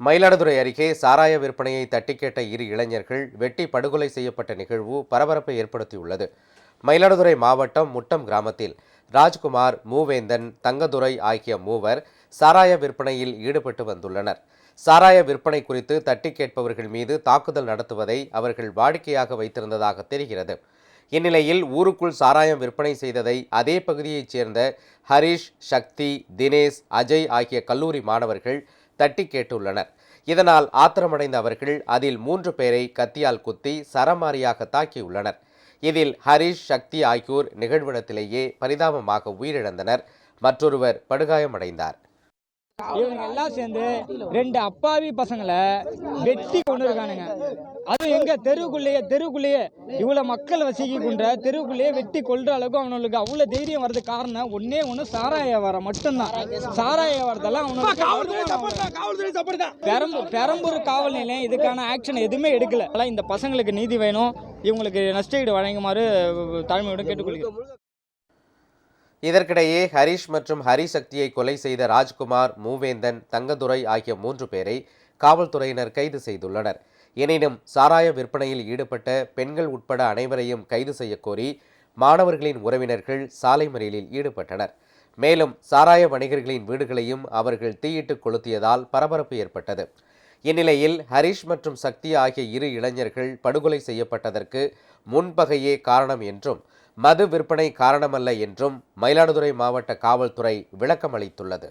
மயிலாடுதுறை அருகே சாராய விற்பனையை தட்டிக்கேட்ட இரு இளைஞர்கள் வெட்டி படுகொலை செய்யப்பட்ட நிகழ்வு பரபரப்பை ஏற்படுத்தியுள்ளது. மயிலாடுதுறை மாவட்டம் முட்டம் கிராமத்தில் ராஜ்குமார் மூவேந்தன் தங்கதுரை ஆகிய மூவர் சாராய விற்பனையில் ஈடுபட்டு வந்துள்ளனர். சாராய விற்பனை குறித்து தட்டி கேட்பவர்கள் மீது தாக்குதல் நடத்துவதை அவர்கள் வாடிக்கையாக வைத்திருந்ததாக தெரிகிறது. இந்நிலையில் ஊருக்குள் சாராயம் விற்பனை செய்ததை அதே பகுதியைச் சேர்ந்த ஹரிஷ் சக்தி தினேஷ் அஜய் ஆகிய கல்லூரி மாணவர்கள் தட்டி கேட்டுள்ளனர். இதனால் ஆத்திரமடைந்த அவர்கள் அதில் மூன்று பேரை கத்தியால் குத்தி சரமாரியாக தாக்கியுள்ளனர். இதில் ஹரிஷ் சக்தி ஆகியோர் நிகழ்விடத்திலேயே பரிதாபமாக உயிரிழந்தனர். மற்றொருவர் படுகாயமடைந்தார். இவனுங்க எல்லாம் சேர்ந்து ரெண்டு அப்பாவி பசங்களை வெட்டி கொண்டு இருக்கானுங்க. அதுவும் எங்க தெருவுக்குள்ளேயே தெருவுக்குள்ளேயே இவ்வளவு மக்கள் வசிக்கின்ற தெருவுக்குள்ளேயே வெட்டி கொள்ற அளவுக்கு அவனுக்கு அவ்வளவு தைரியம் வர்றது காரணம் ஒன்னே ஒண்ணு சாராய வியாபாரம் மட்டும்தான். சாராய வியாபாரத்தெல்லாம் அவனுக்கு பெரம்பூர் பெரம்பூர் காவல் நிலையம் இதுக்கான ஆக்ஷன் எதுவுமே எடுக்கல. அதெல்லாம் இந்த பசங்களுக்கு நீதி வேணும். இவங்களுக்கு நஷ்டஈடு வழங்குமாறு தாழ்மையுடன் கேட்டுக்கொள்கிறேன். இதற்கிடையே ஹரிஷ் மற்றும் ஹரிசக்தியை கொலை செய்த ராஜ்குமார் மூவேந்தன் தங்கதுரை ஆகிய மூன்று பேரை காவல்துறையினர் கைது செய்துள்ளனர். எனினும் சாராய விற்பனையில் ஈடுபட்ட பெண்கள் உட்பட அனைவரையும் கைது செய்யக்கோரி மாணவர்களின் உறவினர்கள் சாலை மறியலில் ஈடுபட்டனர். மேலும் சாராய வணிகர்களின் வீடுகளையும் அவர்கள் தீயிட்டு கொளுத்தியதால் பரபரப்பு ஏற்பட்டது. இந்நிலையில் ஹரிஷ் மற்றும் சக்தி ஆகிய இரு இளைஞர்கள் படுகொலை செய்யப்பட்டதற்கு முன்பகையே காரணம் என்றும் மது விற்பனை காரணமல்ல என்றும் மயிலாடுதுறை மாவட்ட காவல்துறை விளக்கம் அளித்துள்ளது